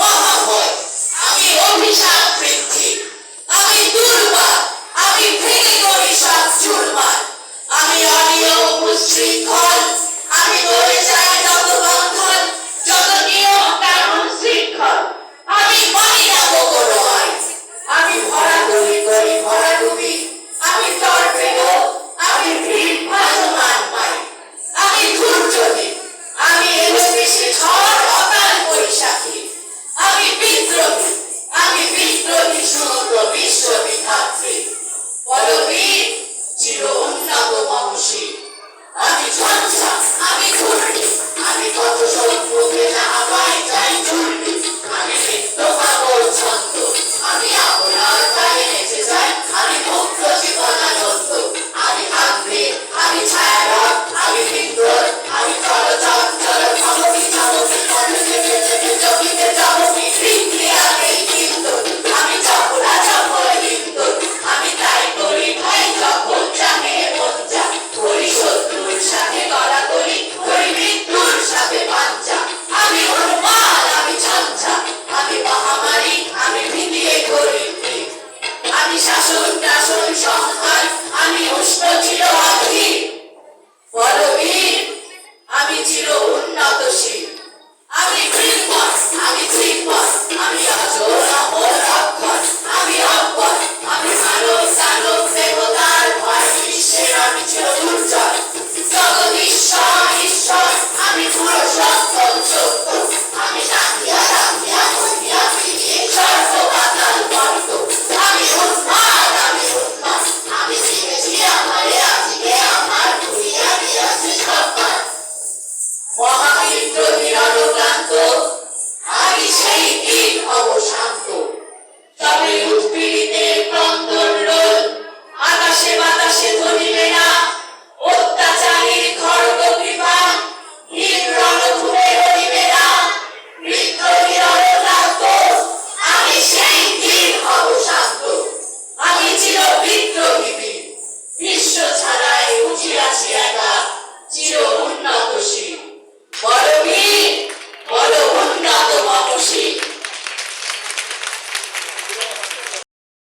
মহাবল আমি অভিশাপ বৃদ্ধি আমি দুর্বার কালো বংশী আমি আমি আমি কত সব প্রোগ্রেলা মহাবিদ্য নিরলকান্ত আমি সেই দিন অবশান্ত। সেই বীর অবসাদ্য আমি ছিল বিদ্রোহী।